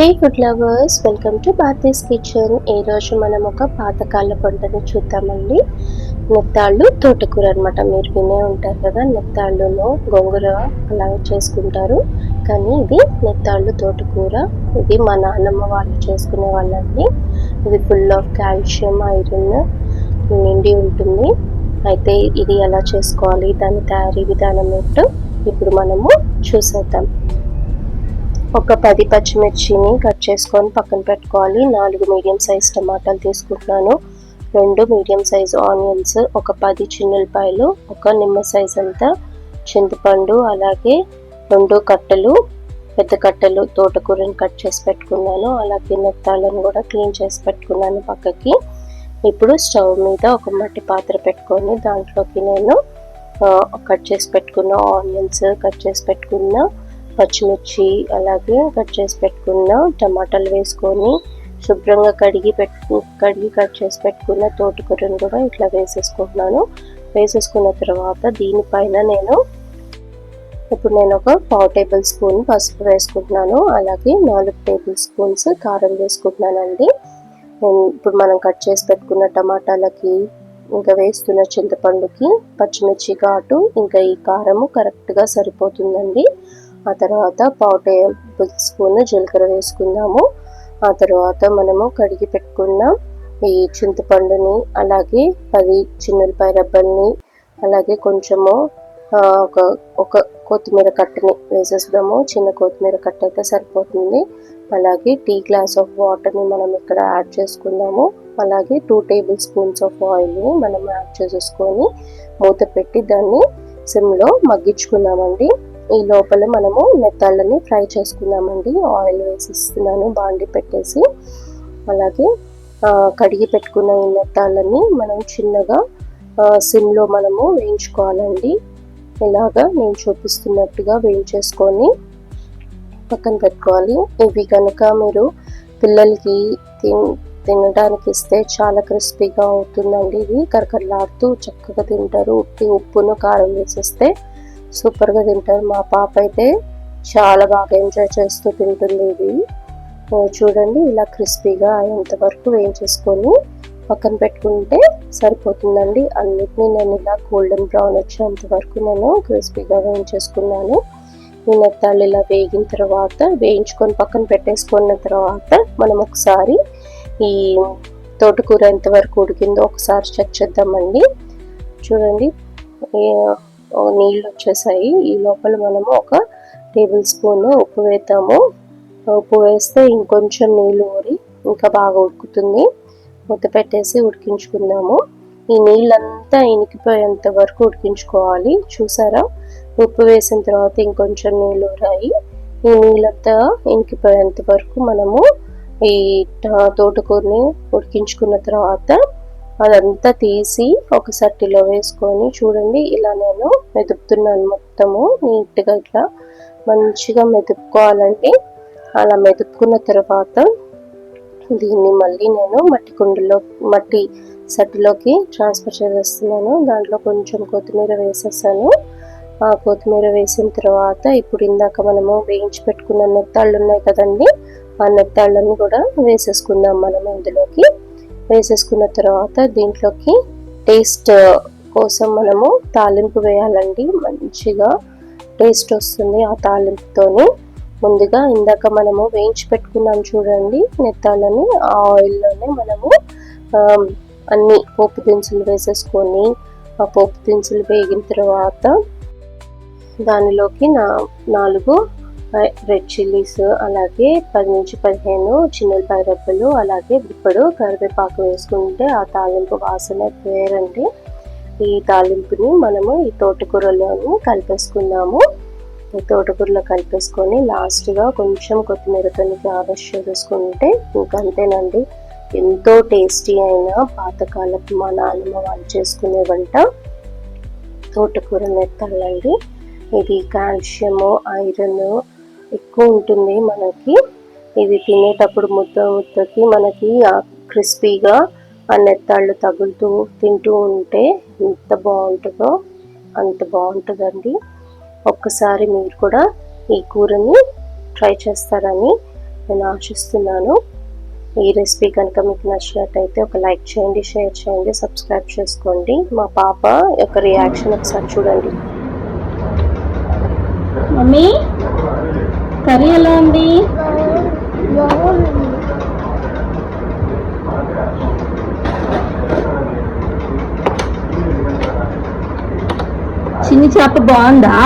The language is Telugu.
Hey food lovers welcome to Bharati's kitchen ఈరోజు మనం ఒక పాతకాల పంటను చూద్దామండి. నెత్తాళ్ళు తోటకూర అనమాట మీరు వినే ఉంటారు కదా నెత్తాళ్ళును గోంగూర అలాగే చేసుకుంటారు. కానీ ఇది నెత్తాళ్ళు తోటకూర. ఇది మా నాన్నమ్మ వాళ్ళు చేసుకునే వాళ్ళండి. ఇది ఫుల్ ఆఫ్ కాల్షియం ఐరన్ నిండి ఉంటుంది. అయితే ఇది ఎలా చేసుకోవాలి? దాని తయారీ విధానం ఏంటో ఇప్పుడు మనము చూసేద్దాం. ఒక పది పచ్చిమిర్చిని కట్ చేసుకొని పక్కన పెట్టుకోవాలి. నాలుగు మీడియం సైజ్ టమాటాలు తీసుకుంటున్నాను. రెండు మీడియం సైజ్ ఆనియన్స్ ఒక పది చిన్నులపాయలు ఒక నిమ్మ సైజ్ అంతా చింతపండు అలాగే రెండు కట్టలు పెద్ద కట్టలు తోటకూరని కట్ చేసి పెట్టుకున్నాను. అలాగే నెత్తాలను కూడా క్లీన్ చేసి పెట్టుకున్నాను పక్కకి. ఇప్పుడు స్టవ్ మీద ఒక మట్టి పాత్ర పెట్టుకొని దాంట్లోకి నేను కట్ చేసి పెట్టుకున్న ఆనియన్స్ కట్ చేసి పెట్టుకున్న పచ్చిమిర్చి అలాగే కట్ చేసి పెట్టుకున్న టమాటాలు వేసుకొని శుభ్రంగా కడిగి పెట్టు కడిగి కట్ చేసి పెట్టుకున్న తోటకూరను కూడా ఇట్లా వేసేసుకుంటున్నాను. వేసేసుకున్న తర్వాత దీనిపైన నేను ఇప్పుడు నేను ఒక పావు టేబుల్ స్పూన్ పసుపు వేసుకుంటున్నాను. అలాగే నాలుగు టేబుల్ స్పూన్స్ కారం వేసుకుంటున్నానండి. నేను ఇప్పుడు మనం కట్ చేసి పెట్టుకున్న టమాటాలకి ఇంకా వేస్తున్న చింతపండుకి పచ్చిమిర్చి ఘాటు ఇంకా ఈ కారము కరెక్ట్గా సరిపోతుందండి. ఆ తర్వాత పావు టేబుల్ స్పూన్ జీలకర్ర వేసుకుందాము. ఆ తర్వాత మనము కడిగి పెట్టుకున్న ఈ చింతపండుని అలాగే పది చిన్నపాయ రబ్బల్ని అలాగే కొంచెము ఒక ఒక కొత్తిమీర కట్టని వేసేస్తాము చిన్న కొత్తిమీర కట్ట అయితే సరిపోతుంది. అలాగే టీ గ్లాస్ ఆఫ్ వాటర్ని మనం ఇక్కడ యాడ్ చేసుకుందాము. అలాగే టూ టేబుల్ స్పూన్స్ ఆఫ్ ఆయిల్ని మనం యాడ్ చేసేసుకొని మూత పెట్టి దాన్ని సిమ్లో మగ్గించుకుందామండి. ఈ లోపల మనము మెత్తాలని ఫ్రై చేసుకుందామండి ఆయిల్ వేసిస్తున్నాను బాండి పెట్టేసి. అలాగే కడిగి పెట్టుకున్న ఈ మెత్తాలని మనం చిన్నగా సిమ్లో మనము వేయించుకోవాలండి. ఇలాగా నేను చూపిస్తున్నట్టుగా వేయించేసుకొని పక్కన పెట్టుకోవాలి. ఇవి కనుక మీరు పిల్లలకి తిన్ తినడానికి ఇస్తే చాలా క్రిస్పీగా అవుతుందండి. ఇవి కరకరలాడుతూ చక్కగా తింటారు. ఉప్పు ఉప్పును కారం వేసేస్తే సూపర్గా తింటారు. మా పాప అయితే చాలా బాగా ఎంజాయ్ చేస్తూ తింటుంది ఇది. చూడండి ఇలా క్రిస్పీగా ఎంతవరకు వేయించేసుకొని పక్కన పెట్టుకుంటే సరిపోతుందండి. అన్నిటినీ నేను ఇలా గోల్డెన్ బ్రౌన్ వచ్చేంత వరకు నేను క్రిస్పీగా వేయించేసుకున్నాను. ఈ ఇలా వేగిన తర్వాత వేయించుకొని పక్కన పెట్టేసుకున్న తర్వాత మనం ఒకసారి ఈ తోటకూర ఎంతవరకు ఉడికిందో ఒకసారి చెక్ చేద్దామండి. చూడండి నీళ్ళు వచ్చేసాయి. ఈ లోపల మనము ఒక టేబుల్ స్పూన్ ఉప్పు వేద్దాము. ఉప్పు వేస్తే ఇంకొంచెం నీళ్ళు ఊరి ఇంకా బాగా ఉడుకుతుంది. మూత పెట్టేసి ఉడికించుకుందాము. ఈ నీళ్ళంతా ఇనికిపోయేంత వరకు ఉడికించుకోవాలి. చూసారా? ఉప్పు వేసిన తర్వాత ఇంకొంచెం నీళ్ళు ఊరాయి. ఈ నీళ్ళంతా ఇనికిపోయేంత వరకు మనము ఈ తోటకూరని ఉడికించుకున్న తర్వాత అదంతా తీసి ఒక సట్టిలో వేసుకొని చూడండి ఇలా నేను మెదుపుతున్నాను మొత్తము. నీట్గా ఇట్లా మంచిగా మెదుపుకోవాలండి అలా మెదుపుకున్న తర్వాత దీన్ని మళ్ళీ నేను మట్టి కుండలో మట్టి సట్టిలోకి ట్రాన్స్ఫర్ చేసేస్తున్నాను. దాంట్లో కొంచెం కొత్తిమీర వేసేసాను. ఆ కొత్తిమీర వేసిన తర్వాత ఇప్పుడు ఇందాక మనము వేయించి పెట్టుకున్న నెత్తాళ్ళు ఉన్నాయి కదండి ఆ నెత్తాళ్ళని కూడా వేసేసుకుందాం మనం ఇందులోకి. వేసేసుకున్న తర్వాత దీంట్లోకి టేస్ట్ కోసం మనము తాలింపు వేయాలండి. మంచిగా టేస్ట్ వస్తుంది ఆ తాలింపుతోని. ముందుగా ఇందాక మనము వేయించి పెట్టుకున్నాం చూడండి నెత్తాలని ఆ ఆయిల్లోనే మనము అన్ని పోపు దినుసులు వేసేసుకొని ఆ పోపు దినుసులు వేగిన తర్వాత దానిలోకి నా నాలుగు రెడ్ చిల్లీస్ అలాగే పది నుంచి పదిహేను చిన్నపాయ రెబ్బలు అలాగే ఇప్పుడు కరివేపాకు వేసుకుంటే ఆ తాలింపు వాసన వేరండి. ఈ తాలింపుని మనము ఈ తోటకూరలోని కలిపేసుకున్నాము ఈ తోటకూరలో కలిపేసుకొని లాస్ట్గా కొంచెం కొత్తిమీరతో గార్నిష్ చేసుకుంటే ఇంకంతేనండి. ఎంతో టేస్టీ అయిన పాతకాలపు మా నాన్నమ్మ వాళ్ళు చేసుకునే వంట తోటకూర మెత్తాలండి. ఇది కాల్షియము ఐరన్ ఎక్కువ ఉంటుంది మనకి. ఇది తినేటప్పుడు ముద్ద ముద్దకి మనకి క్రిస్పీగా ఆ నెత్తాళ్ళు తగులుతూ తింటూ ఉంటే ఎంత బాగుంటుందో అంత బాగుంటుందండి. ఒక్కసారి మీరు కూడా ఈ కూరని ట్రై చేస్తారని నేను ఆశిస్తున్నాను. ఈ రెసిపీ కనుక మీకు నచ్చినట్టయితే ఒక లైక్ చేయండి షేర్ చేయండి సబ్స్క్రైబ్ చేసుకోండి. మా పాప యొక్క రియాక్షన్ ఒకసారి చూడండి. మమ్మీ? కర్రీ ఎలా ఉంది? చిన్ని చేప బాగుందా?